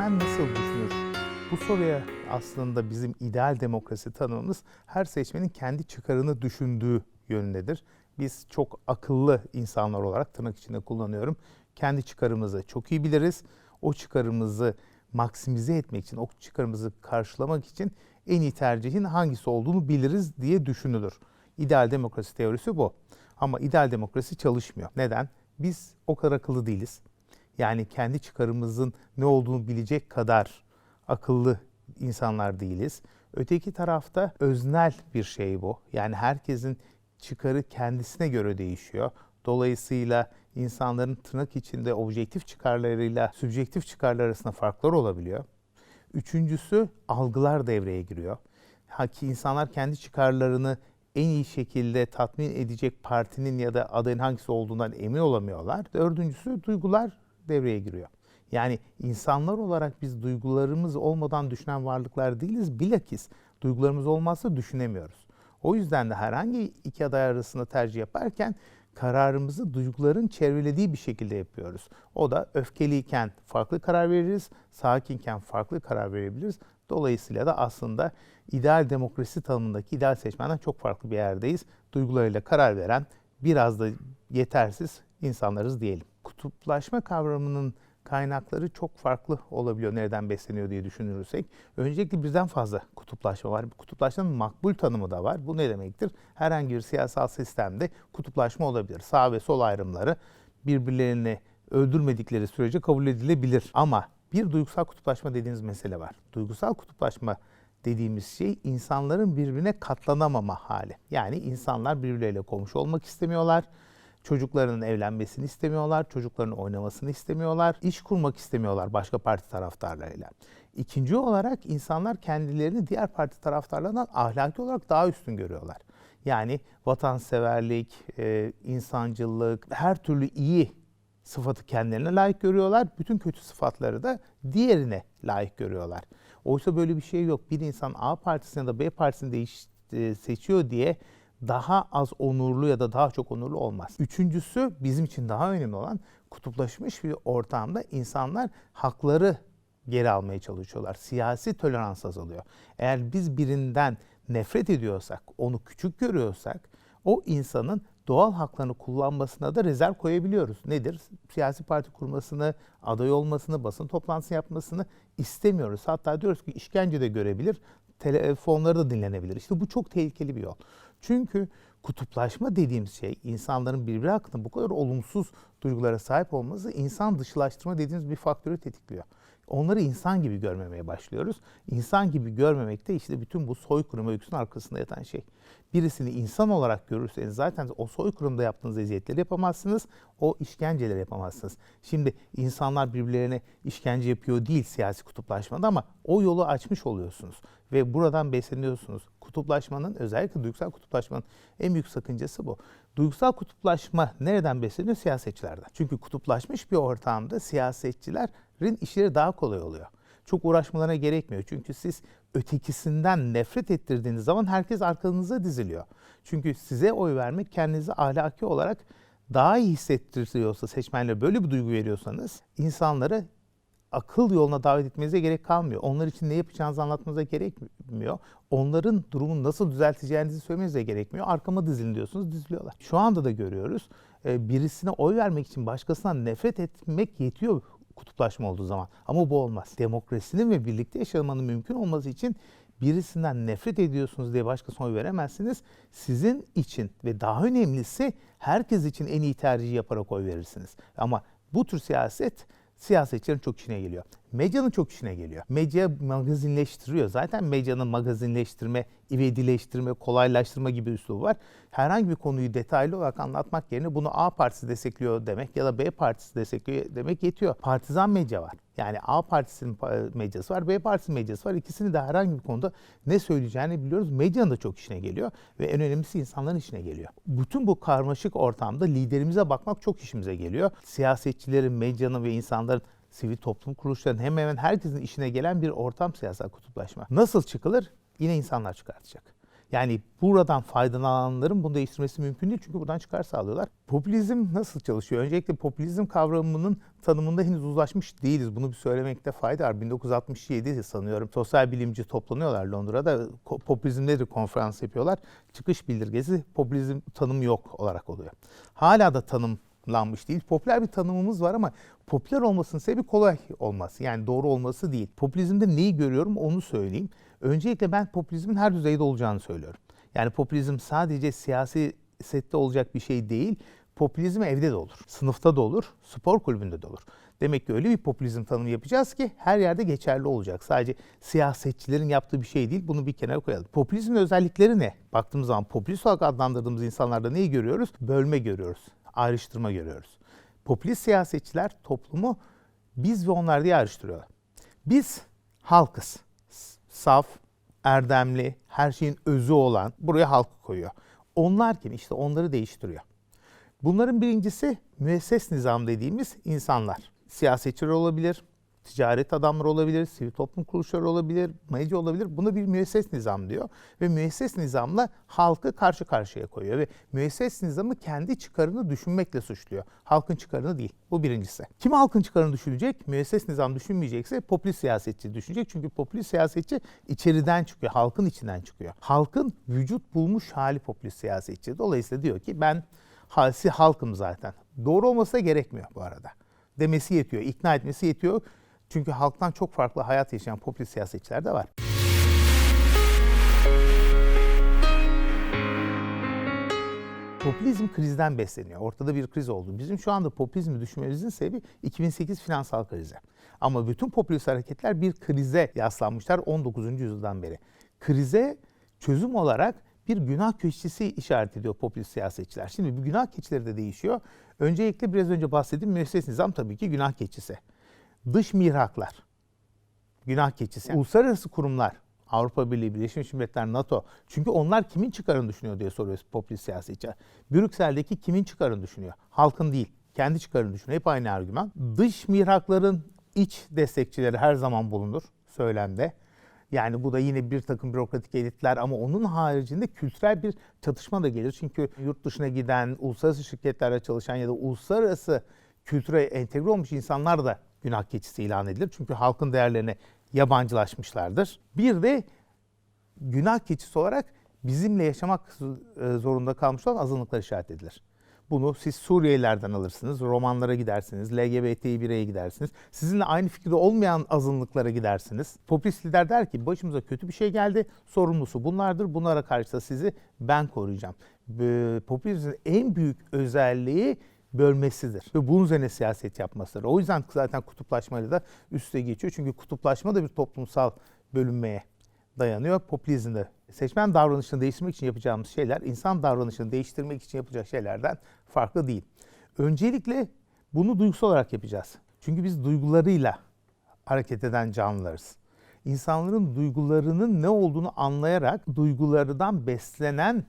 Seçmen nasıl düşünür? Bu soruya aslında bizim ideal demokrasi tanımımız her seçmenin kendi çıkarını düşündüğü yönündedir. Biz çok akıllı insanlar olarak tırnak içinde kullanıyorum. Kendi çıkarımızı çok iyi biliriz. O çıkarımızı maksimize etmek için, o çıkarımızı karşılamak için en iyi tercihin hangisi olduğunu biliriz diye düşünülür. İdeal demokrasi teorisi bu. Ama ideal demokrasi çalışmıyor. Neden? Biz o kadar akıllı değiliz. Yani kendi çıkarımızın ne olduğunu bilecek kadar akıllı insanlar değiliz. Öteki tarafta öznel bir şey bu. Yani herkesin çıkarı kendisine göre değişiyor. Dolayısıyla insanların tırnak içinde objektif çıkarlarıyla subjektif çıkarlar arasında farklar olabiliyor. Üçüncüsü algılar devreye giriyor. Ha ki insanlar kendi çıkarlarını en iyi şekilde tatmin edecek partinin ya da adayın hangisi olduğundan emin olamıyorlar. Dördüncüsü duygular devreye giriyor. Yani insanlar olarak biz duygularımız olmadan düşünen varlıklar değiliz. Bilakis duygularımız olmazsa düşünemiyoruz. O yüzden de herhangi iki aday arasında tercih yaparken kararımızı duyguların çevrelediği bir şekilde yapıyoruz. O da öfkeliyken farklı karar veririz, sakinken farklı karar verebiliriz. Dolayısıyla da aslında ideal demokrasi tanımındaki ideal seçmenden çok farklı bir yerdeyiz. Duygularıyla karar veren biraz da yetersiz insanlarız diyelim. Kutuplaşma kavramının kaynakları çok farklı olabiliyor nereden besleniyor diye düşünürsek. Öncelikle birden fazla kutuplaşma var. Kutuplaşmanın makbul tanımı da var. Bu ne demektir? Herhangi bir siyasal sistemde kutuplaşma olabilir. Sağ ve sol ayrımları birbirlerini öldürmedikleri sürece kabul edilebilir. Ama bir duygusal kutuplaşma dediğiniz mesele var. Duygusal kutuplaşma dediğimiz şey insanların birbirine katlanamama hali. Yani insanlar birbirleriyle komşu olmak istemiyorlar. Çocuklarının evlenmesini istemiyorlar, çocuklarının oynamasını istemiyorlar, iş kurmak istemiyorlar başka parti taraftarlarıyla. İkinci olarak insanlar kendilerini diğer parti taraftarlarından ahlaki olarak daha üstün görüyorlar. Yani vatanseverlik, e, insancılık, her türlü iyi sıfatı kendilerine layık görüyorlar. Bütün kötü sıfatları da diğerine layık görüyorlar. Oysa böyle bir şey yok. Bir insan A partisini ya da B partisini değiş, e, seçiyor diye daha az onurlu ya da daha çok onurlu olmaz. Üçüncüsü bizim için daha önemli olan kutuplaşmış bir ortamda insanlar hakları geri almaya çalışıyorlar. Siyasi tolerans azalıyor. Eğer biz birinden nefret ediyorsak, onu küçük görüyorsak o insanın doğal haklarını kullanmasına da rezerv koyabiliyoruz. Nedir? Siyasi parti kurmasını, aday olmasını, basın toplantısı yapmasını istemiyoruz. Hatta diyoruz ki işkence de görebilir, telefonları da dinlenebilir. İşte bu çok tehlikeli bir yol. Çünkü kutuplaşma dediğimiz şey insanların birbiri hakkında bu kadar olumsuz duygulara sahip olması insan dışılaştırma dediğimiz bir faktörü tetikliyor. Onları insan gibi görmemeye başlıyoruz. İnsan gibi görmemek de işte bütün bu soykırım öyküsünün arkasında yatan şey. Birisini insan olarak görürseniz zaten o soykırımda yaptığınız eziyetleri yapamazsınız. O işkenceleri yapamazsınız. Şimdi insanlar birbirlerine işkence yapıyor değil siyasi kutuplaşmada ama o yolu açmış oluyorsunuz. Ve buradan besleniyorsunuz. Kutuplaşmanın özellikle duygusal kutuplaşmanın en büyük sakıncası bu. Duygusal kutuplaşma nereden besleniyor? Siyasetçilerden. Çünkü kutuplaşmış bir ortamda siyasetçilerin işleri daha kolay oluyor. Çok uğraşmalarına gerekmiyor. Çünkü siz ötekisinden nefret ettirdiğiniz zaman herkes arkanıza diziliyor. Çünkü size oy vermek kendinizi ahlaki olarak daha iyi hissettiriyorsa seçmenlere böyle bir duygu veriyorsanız insanları akıl yoluna davet etmenize gerek kalmıyor. Onlar için ne yapacağınızı anlatmanıza gerekmiyor. Onların durumunu nasıl düzelteceğinizi söylemenize gerekmiyor. Arkama dizilin diyorsunuz, diziliyorlar. Şu anda da görüyoruz. Birisine oy vermek için başkasından nefret etmek yetiyor kutuplaşma olduğu zaman. Ama bu olmaz. Demokrasinin ve birlikte yaşamanın mümkün olması için birisinden nefret ediyorsunuz diye başkasına oy veremezsiniz. Sizin için ve daha önemlisi herkes için en iyi tercihi yaparak oy verirsiniz. Ama bu tür siyaset siyasetçilerin çok işine geliyor. Medyanın çok işine geliyor. Medya magazinleştiriyor. Zaten medyanın magazinleştirme, ivedileştirme, kolaylaştırma gibi üslubu var. Herhangi bir konuyu detaylı olarak anlatmak yerine bunu A partisi destekliyor demek ya da B partisi destekliyor demek yetiyor. Partizan medya var. Yani A partisinin medyası var, B partisinin medyası var. İkisini de herhangi bir konuda ne söyleyeceğini biliyoruz. Medyanın da çok işine geliyor ve en önemlisi insanların işine geliyor. Bütün bu karmaşık ortamda liderimize bakmak çok işimize geliyor. Siyasetçilerin, medyanın ve insanların sivil toplum kuruluşlarının hemen hemen herkesin işine gelen bir ortam siyasal kutuplaşma. Nasıl çıkılır? Yine insanlar çıkartacak. Yani buradan faydalananların bunu değiştirmesi mümkün değil çünkü buradan çıkar sağlıyorlar. Popülizm nasıl çalışıyor? Öncelikle popülizm kavramının tanımında henüz uzlaşmış değiliz. Bunu bir söylemekte fayda var. 1967 sanıyorum sosyal bilimci toplanıyorlar Londra'da. Popülizm nedir konferans yapıyorlar. Çıkış bildirgesi popülizm tanımı yok olarak oluyor. Hala da tanımlanmış değil. Popüler bir tanımımız var ama popüler olmasının sebebi kolay olması. Yani doğru olması değil. Popülizmde neyi görüyorum onu söyleyeyim. Öncelikle ben popülizmin her düzeyde olacağını söylüyorum. Yani popülizm sadece siyasi sette olacak bir şey değil. Popülizm evde de olur, sınıfta da olur, spor kulübünde de olur. Demek ki öyle bir popülizm tanımı yapacağız ki her yerde geçerli olacak. Sadece siyasetçilerin yaptığı bir şey değil. Bunu bir kenara koyalım. Popülizmin özellikleri ne? Baktığımız zaman popülist olarak adlandırdığımız insanlarda neyi görüyoruz? Bölme görüyoruz, ayrıştırma görüyoruz. Popülist siyasetçiler toplumu biz ve onlar diye ayrıştırıyorlar. Biz halkız. Saf, erdemli, her şeyin özü olan buraya halkı koyuyor. Onlar kim? İşte onları değiştiriyor. Bunların birincisi müesses nizam dediğimiz insanlar. Siyasetçiler olabilir, ticaret adamları olabilir, sivil toplum kuruluşları olabilir, medya olabilir. Buna bir müesses nizam diyor. Ve müesses nizamla halkı karşı karşıya koyuyor. Ve müesses nizamı kendi çıkarını düşünmekle suçluyor. Halkın çıkarını değil. Bu birincisi. Kim halkın çıkarını düşünecek? Müesses nizam düşünmeyecekse popülist siyasetçi düşünecek. Çünkü popülist siyasetçi içeriden çıkıyor, halkın içinden çıkıyor. Halkın vücut bulmuş hali popülist siyasetçi. Dolayısıyla diyor ki ben halsi halkım zaten. Doğru olması gerekmiyor bu arada. Demesi yetiyor, ikna etmesi yetiyor. Çünkü halktan çok farklı hayat yaşayan popülist siyasetçiler de var. Popülizm krizden besleniyor. Ortada bir kriz oldu. Bizim şu anda popülizmi düşünmemizin sebebi 2008 finansal krizi. Ama bütün popülist hareketler bir krize yaslanmışlar 19. yüzyıldan beri. Krize çözüm olarak bir günah keçisi işaret ediyor popülist siyasetçiler. Şimdi bu günah keçileri de değişiyor. Öncelikle biraz önce bahsettiğim müesses nizam tabii ki günah keçisi. Dış mihraklar, günah keçisi. Uluslararası kurumlar, Avrupa Birliği, Birleşmiş Milletler, NATO. Çünkü onlar kimin çıkarını düşünüyor diye soruyoruz popülist siyasetçiler. Brüksel'deki kimin çıkarını düşünüyor? Halkın değil, kendi çıkarını düşünüyor. Hep aynı argüman. Dış mihrakların iç destekçileri her zaman bulunur söylemde. Yani bu da yine bir takım bürokratik elitler ama onun haricinde kültürel bir çatışma da gelir. Çünkü yurt dışına giden, uluslararası şirketlerde çalışan ya da uluslararası kültüre entegre olmuş insanlar da günah keçisi ilan edilir. Çünkü halkın değerlerine yabancılaşmışlardır. Bir de günah keçisi olarak bizimle yaşamak e, zorunda kalmış olan azınlıklar işaret edilir. Bunu siz Suriyelilerden alırsınız, romanlara gidersiniz, LGBTİ bireye gidersiniz. Sizinle aynı fikirde olmayan azınlıklara gidersiniz. Popülist lider der ki başımıza kötü bir şey geldi, sorumlusu bunlardır. Bunlara karşı da sizi ben koruyacağım. Popülizmin en büyük özelliği bölmesidir. Ve bunun üzerine siyaset yapmasıdır. O yüzden zaten kutuplaşmayla da üste geçiyor. Çünkü kutuplaşma da bir toplumsal bölünmeye dayanıyor. Popülizmde seçmen davranışını değiştirmek için yapacağımız şeyler insan davranışını değiştirmek için yapacak şeylerden farklı değil. Öncelikle bunu duygusal olarak yapacağız. Çünkü biz duygularıyla hareket eden canlılarız. İnsanların duygularının ne olduğunu anlayarak duygularından beslenen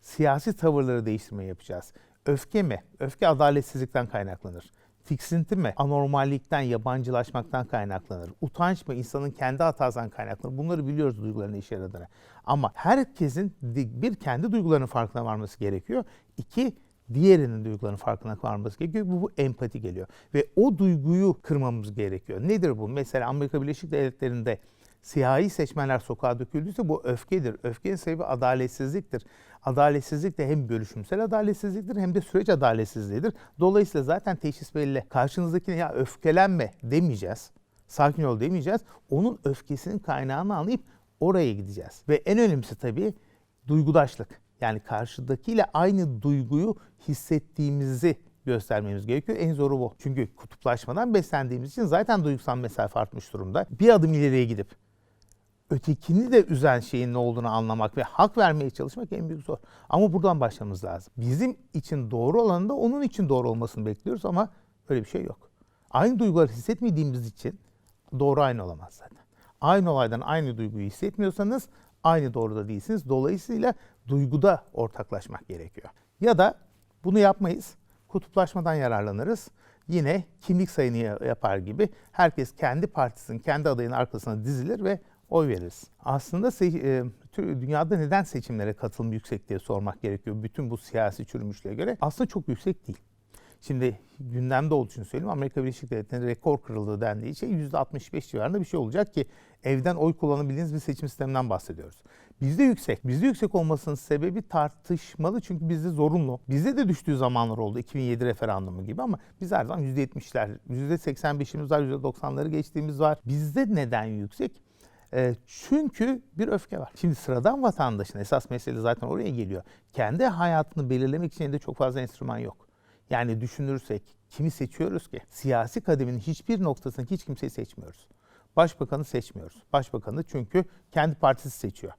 siyasi tavırları değiştirmeyi yapacağız. Öfke mi? Öfke adaletsizlikten kaynaklanır. Tiksinti mi? Anormallikten, yabancılaşmaktan kaynaklanır. Utanç mı? İnsanın kendi hatasından kaynaklanır. Bunları biliyoruz duyguların işe yaradığını. Ama herkesin bir kendi duygularının farkına varması gerekiyor. İki, diğerinin duygularının farkına varması gerekiyor. Bu, bu empati geliyor. Ve o duyguyu kırmamız gerekiyor. Nedir bu? Mesela Amerika Birleşik Devletleri'nde siyahi seçmenler sokağa döküldüyse bu öfkedir. Öfkenin sebebi adaletsizliktir. Adaletsizlik de hem bölüşümsel adaletsizliktir hem de süreç adaletsizliğidir. Dolayısıyla zaten teşhis belli. Karşınızdakine ya öfkelenme demeyeceğiz. Sakin ol demeyeceğiz. Onun öfkesinin kaynağını anlayıp oraya gideceğiz. Ve en önemlisi tabii duygudaşlık. Yani karşıdakiyle aynı duyguyu hissettiğimizi göstermemiz gerekiyor. En zoru bu. Çünkü kutuplaşmadan beslendiğimiz için zaten duygusal mesafe artmış durumda. Bir adım ileriye gidip ötekini de üzen şeyin ne olduğunu anlamak ve hak vermeye çalışmak en büyük zor. Ama buradan başlamamız lazım. Bizim için doğru olanı da onun için doğru olmasını bekliyoruz ama öyle bir şey yok. Aynı duyguları hissetmediğimiz için doğru aynı olamaz zaten. Aynı olaydan aynı duyguyu hissetmiyorsanız aynı doğruda değilsiniz. Dolayısıyla duyguda ortaklaşmak gerekiyor. Ya da bunu yapmayız. Kutuplaşmadan yararlanırız. Yine kimlik sayını yapar gibi herkes kendi partisinin, kendi adayının arkasına dizilir ve oy veririz. Aslında Tür- Dünyada neden seçimlere katılım yüksek diye sormak gerekiyor bütün bu siyasi çürümüşlüğe göre. Aslında çok yüksek değil. Şimdi gündemde olduğu için söyleyeyim Amerika Birleşik Devletleri'nde rekor kırıldığı dendiği şey %65 civarında bir şey olacak ki evden oy kullanabildiğiniz bir seçim sisteminden bahsediyoruz. Bizde yüksek. Bizde yüksek olmasının sebebi tartışmalı çünkü bizde zorunlu. Bizde de düştüğü zamanlar oldu 2007 referandumu gibi ama biz her zaman %70'ler, %85'imiz var, %90'ları geçtiğimiz var. Bizde neden yüksek? E, çünkü bir öfke var. Şimdi sıradan vatandaşın esas mesele zaten oraya geliyor. Kendi hayatını belirlemek için de çok fazla enstrüman yok. Yani düşünürsek kimi seçiyoruz ki? Siyasi kademin hiçbir noktasında hiç kimseyi seçmiyoruz. Başbakanı seçmiyoruz. Başbakanı çünkü kendi partisi seçiyor.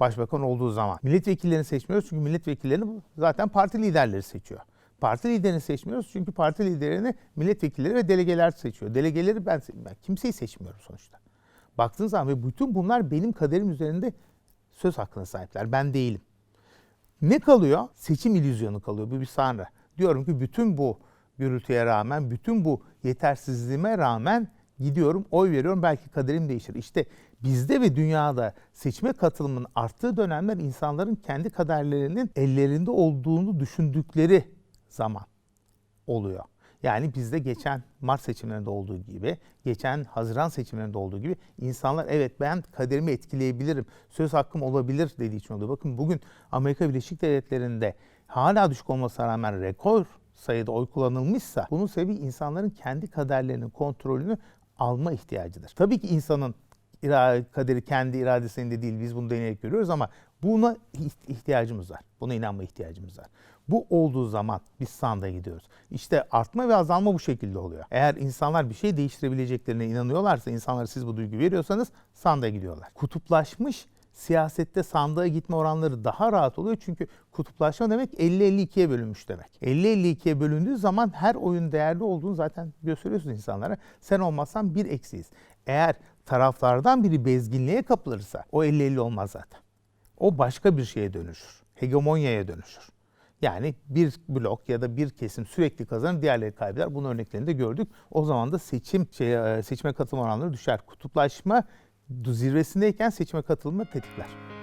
Başbakan olduğu zaman. Milletvekillerini seçmiyoruz çünkü milletvekillerini zaten parti liderleri seçiyor. Parti liderini seçmiyoruz çünkü parti liderini milletvekilleri ve delegeler seçiyor. Delegeleri ben, ben kimseyi seçmiyorum sonuçta. Baktığınız zaman ve bütün bunlar benim kaderim üzerinde söz hakkına sahipler. Ben değilim. Ne kalıyor? Seçim illüzyonu kalıyor. Bu bir sanrı. Diyorum ki bütün bu gürültüye rağmen, bütün bu yetersizliğime rağmen gidiyorum, oy veriyorum. Belki kaderim değişir. İşte bizde ve dünyada seçime katılımının arttığı dönemler insanların kendi kaderlerinin ellerinde olduğunu düşündükleri zaman oluyor. Yani bizde geçen Mart seçimlerinde olduğu gibi, geçen Haziran seçimlerinde olduğu gibi insanlar evet ben kaderimi etkileyebilirim, söz hakkım olabilir dediği için oluyor. Bakın bugün Amerika Birleşik Devletleri'nde hala düşük olmasına rağmen rekor sayıda oy kullanılmışsa bunun sebebi insanların kendi kaderlerinin kontrolünü alma ihtiyacıdır. Tabii ki insanın kaderi kendi iradesinde değil biz bunu deneyerek görüyoruz ama buna iht- ihtiyacımız var. Buna inanma ihtiyacımız var. Bu olduğu zaman biz sandığa gidiyoruz. İşte artma ve azalma bu şekilde oluyor. Eğer insanlar bir şey değiştirebileceklerine inanıyorlarsa, insanlara siz bu duygu veriyorsanız sandığa gidiyorlar. Kutuplaşmış siyasette sandığa gitme oranları daha rahat oluyor. Çünkü kutuplaşma demek 50-52'ye bölünmüş demek. 50-52'ye bölündüğü zaman her oyun değerli olduğunu zaten gösteriyorsun insanlara. Sen olmazsan bir eksiyiz. Eğer taraflardan biri bezginliğe kapılırsa o 50-50 olmaz zaten. O başka bir şeye dönüşür. Hegemonyaya dönüşür. Yani bir blok ya da bir kesim sürekli kazanır, diğerleri kaybeder. Bunun örneklerini de gördük. O zaman da seçim şey, seçime katılım oranları düşer. Kutuplaşma zirvesindeyken seçime katılımı tetikler.